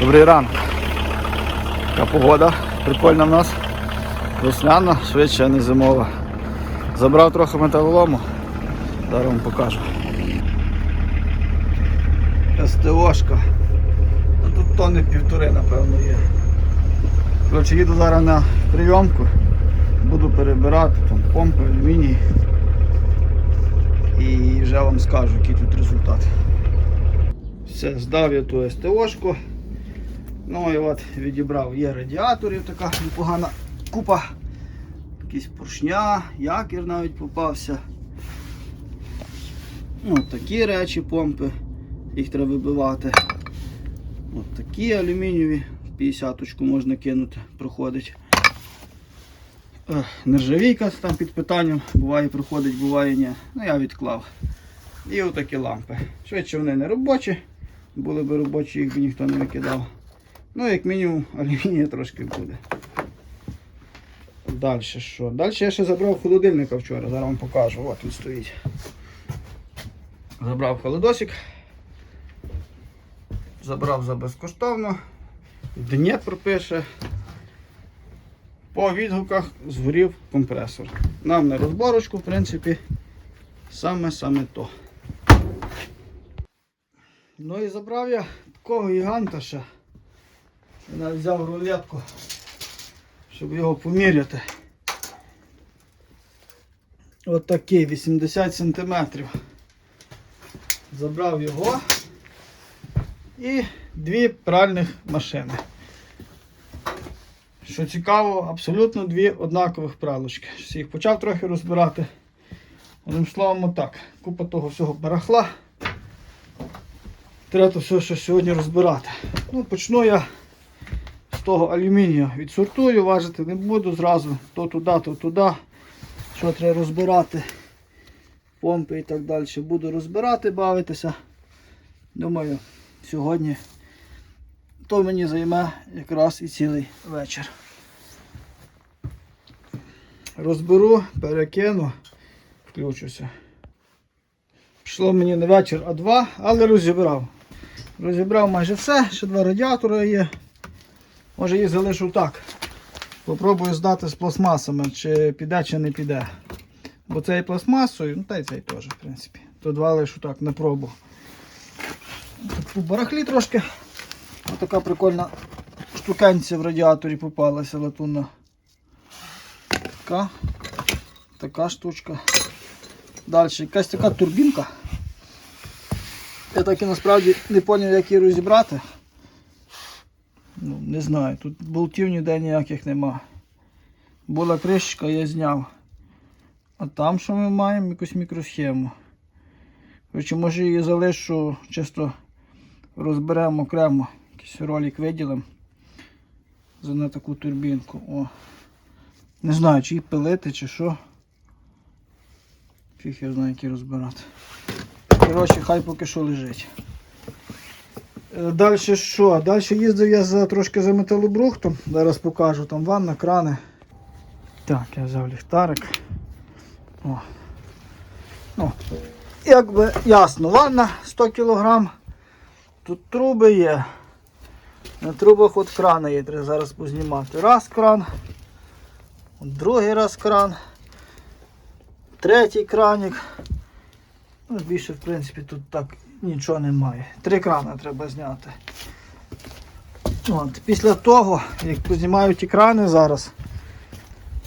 Добрий ранок. Така погода прикольна в нас. Весняна, швидше, не зимова. Забрав трохи металолому. Зараз вам покажу. СТОшка. А тут тони півтори, напевно, є. Коротше, їду зараз на прийомку. Буду перебирати там помпи, алюміній. І вже вам скажу, який тут результат. Все, здав я ту СТОшку. Ну і от відібрав. Є радіаторів така непогана купа. Якісь поршня, якір навіть попався. Ну, такі речі, помпи. Їх треба вибивати. От такі алюмінієві. 50-ку можна кинути, проходить. Ех, Нержавійка там під питанням, буває проходить, буває ні. Ну я відклав. І отакі лампи. Швидше вони не робочі. Були б робочі, їх би ніхто не викидав. Ну, як мінімум, алюмінія трошки буде. Далі що? Далі я ще забрав холодильника вчора, зараз вам покажу. От він стоїть. Забрав холодосик. Забрав за безкоштовно. Дніпро пише. По відгуках згорів компресор. Нам на розборочку, в принципі, саме-саме то. Ну і забрав я такого гіганта ще. Я взяв рулетку, щоб його поміряти. От такий 80 см. Забрав його і дві пральних машини. Що цікаво, абсолютно дві однакових пралочки. Щось їх почав трохи розбирати. Одним словом, отак. Купа того всього барахла. Треба все, що сьогодні розбирати. Ну, почну я того алюмінію. Відсортую, важити не буду зразу. То туди, то туди. Що треба розбирати. Помпи і так далі. Буду розбирати, бавитися. Думаю, сьогодні то мені займе якраз і цілий вечір. Розберу, перекину, включуся. Пішло мені не вечір, а два, але розібрав. Розібрав майже все, ще два радіатори є. Може їх залишу так. Попробую здати з пластмасами, чи піде, чи не піде. Бо цей пластмасою, ну та й цей теж, в принципі. То два лишу так на пробу. По барахлі трошки. Ось така прикольна штукенція в радіаторі попалася латунна. Така. Така штучка. Далі якась така турбінка. Я так і насправді не зрозумів, як її розібрати. Не знаю, тут болтів ніде ніяких нема. Була кришечка, я зняв. А там що ми маємо? Якусь мікросхему. Коротше, може її залишу, чисто розберемо окремо. Якийсь ролик виділимо. За таку турбінку. О. Не знаю, чи її пилити, чи що. Фіг я знаю, які розбирати. Коротше, хай поки що лежить. Далі що? Далі їздив я за, трошки за металобрухтом. Зараз покажу там ванна, крани. Так, я взяв ліхтарик. О. Ну, якби ясно, ванна 100 кг. Тут труби є. На трубах от крани є, треба зараз познімати. Раз кран, другий раз кран, третій краник. Ну, більше, в принципі, тут так нічого немає. Три крани треба зняти. От, після того, як познімаю ті крани зараз,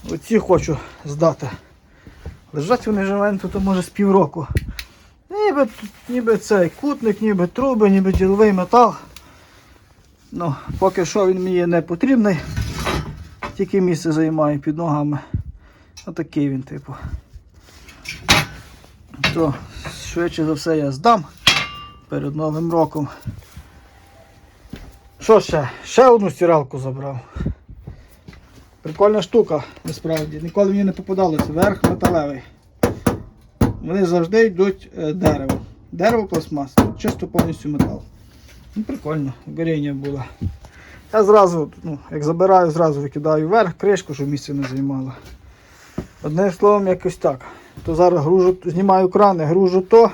оці хочу здати. Лежать вони вже в тут може з півроку. Ніби, ніби цей кутник, ніби труби, ніби діловий метал. Ну, поки що він мені не потрібний. Тільки місце займає під ногами. Отакий він, типу. То швидше за все я здам перед Новим роком. Що ще? Ще одну стиралку забрав. Прикольна штука, насправді. Ніколи мені не попадалося. Верх металевий. Вони завжди йдуть е, дерево. Дерево пластмас, чисто повністю метал. Ну, прикольно, горіння було. Я зразу, ну, як забираю, зразу викидаю вверх, кришку, щоб місце не займало. Одним словом, якось так. То зараз гружу, знімаю крани, гружу то.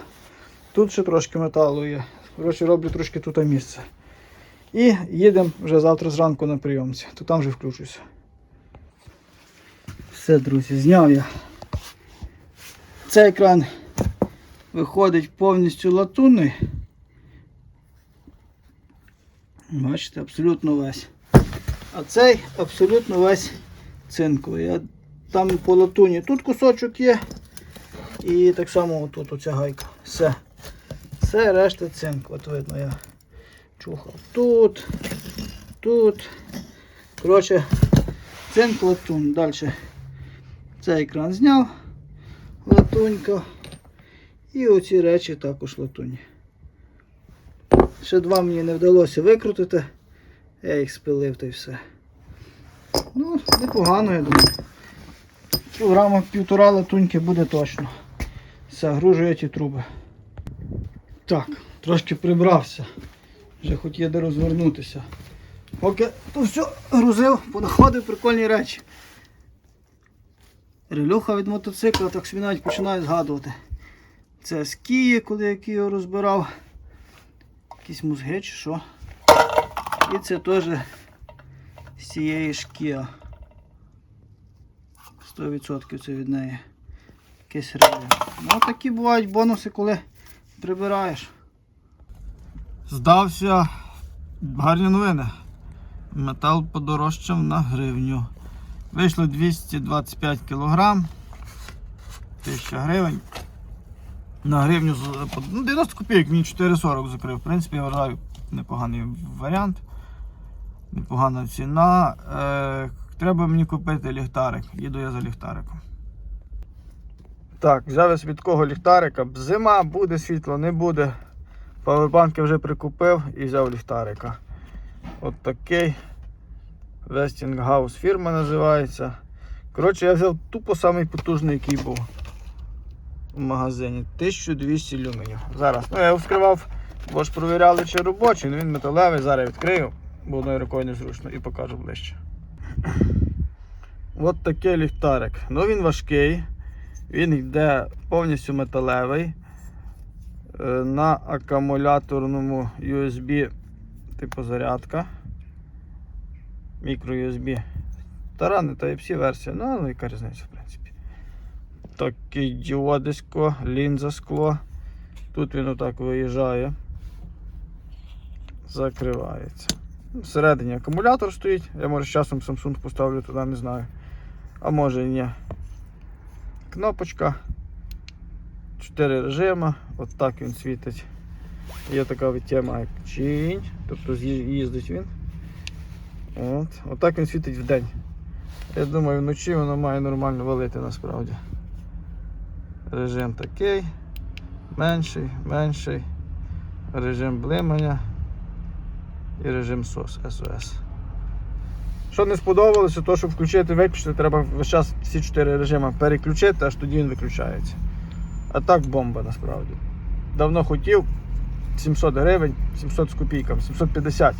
Тут ще трошки металу є. Коротше, роблю трошки тут місце. І їдемо вже завтра зранку на прийомці, то там вже включуся. Все, друзі, зняв я. Цей екран виходить повністю латунний. Бачите, абсолютно весь. А цей абсолютно весь цинковий. Я там по латуні тут кусочок є. І так само тут оця гайка. Все. Все решта цинк. От видно, я чухав тут, тут. Коротше, цинк латун. Далі цей екран зняв латунька. І оці речі також латунь. Ще два мені не вдалося викрутити. Я їх спилив та й все. Ну, непогано, я думаю. Кілограма півтора латуньки буде точно. Все, гружу я ті труби. Так, трошки прибрався. Вже хоч є де розвернутися. Поки то все грузив, понаходив прикольні речі. Релюха від мотоцикла, так собі навіть починаю згадувати. Це з Кії, коли я Кію розбирав. Якісь мозги чи що. І це теж з цієї Kia. 100% це від неї. Якесь реле. Ну такі бувають бонуси, коли прибираєш. Здався гарні новини. Метал подорожчав на гривню. Вийшло 225 кг. 1000 гривень. На гривню ну, 90 копійок, мені 4,40 закрив. В принципі, я вважаю непоганий варіант. Непогана ціна. Е, треба мені купити ліхтарик. Їду я за ліхтариком. Так, взяв я собі такого ліхтарика. Зима, буде світло, не буде. Павербанки вже прикупив і взяв ліхтарика. От такий. Westinghouse фірма називається. Коротше, я взяв тупо самий потужний, який був в магазині. 1200 люменів. Зараз. Ну, я його вскривав, бо ж провіряли, чи робочий, ну він металевий, зараз я відкрию, бо одною рукою незручно і покажу ближче. От такий ліхтарик. Ну він важкий, він йде повністю металевий. Е, На акумуляторному USB типу зарядка. Мікро USB. Тарани та всі версія, ну але яка різниця, в принципі. Такий діодисько, лінза скло. Тут він отак виїжджає. Закривається. Всередині акумулятор стоїть. Я може з часом Samsung поставлю туди, не знаю. А може і ні. Кнопочка. Чотири режима. От так він світить. Є така відтема як чинь. Тобто їздить він. От. Отак він світить в день. Я думаю, вночі воно має нормально валити насправді. Режим такий. Менший, менший. Режим блимання. І режим SOS, SOS. Що не сподобалося, то щоб включити виключити, треба весь час всі чотири режими переключити, аж тоді він виключається. А так бомба насправді. Давно хотів 700 гривень, 700 з копійками, 750.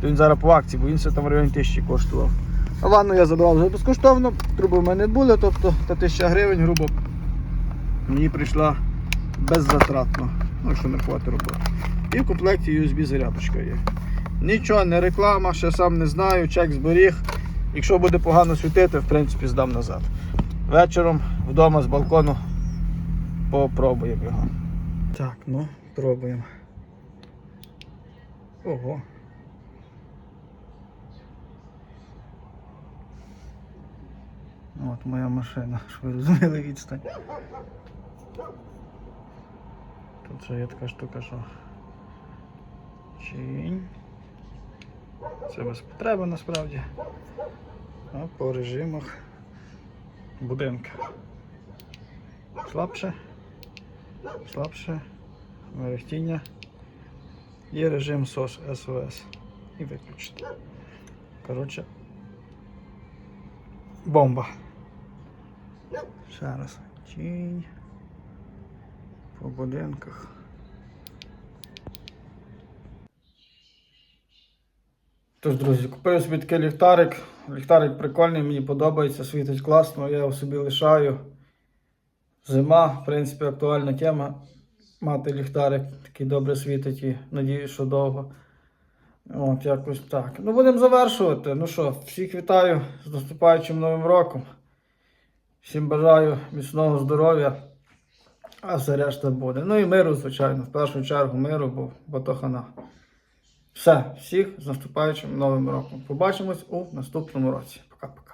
То він зараз по акції, бо він все там в районі 1000 коштував. Ванну я забрав вже безкоштовно, труби в мене були, тобто та 1000 гривень, грубо, мені прийшла беззатратно, ну якщо не хватить роботи. І в комплекті USB зарядочка є. Нічого, не реклама, ще сам не знаю, чек зберіг. Якщо буде погано світити, в принципі здам назад. Вечором вдома з балкону попробуємо його. Так, ну, пробуємо. Ого. От моя машина, щоб ви розуміли відстань. Тут ще є така штука, що чинь. Це без потреби насправді. А по режимах будинка. Слабше, слабше, мерехтіння. Є режим SOS SOS. І виключити. Коротше. Бомба. Ще раз. Тінь. По будинках. Тож, друзі, купив собі такий ліхтарик. Ліхтарик прикольний, мені подобається, світить класно, я його собі лишаю. Зима, в принципі, актуальна тема. Мати ліхтарик такий добре світить і надію, що довго. От, якось так. Ну, будемо завершувати. Ну що, всіх вітаю з наступаючим новим роком. Всім бажаю міцного здоров'я, а все решта буде. Ну і миру, звичайно, в першу чергу миру, бо, бо то хана. Все, всіх з наступаючим новим роком. Побачимось у наступному році. Пока-пока.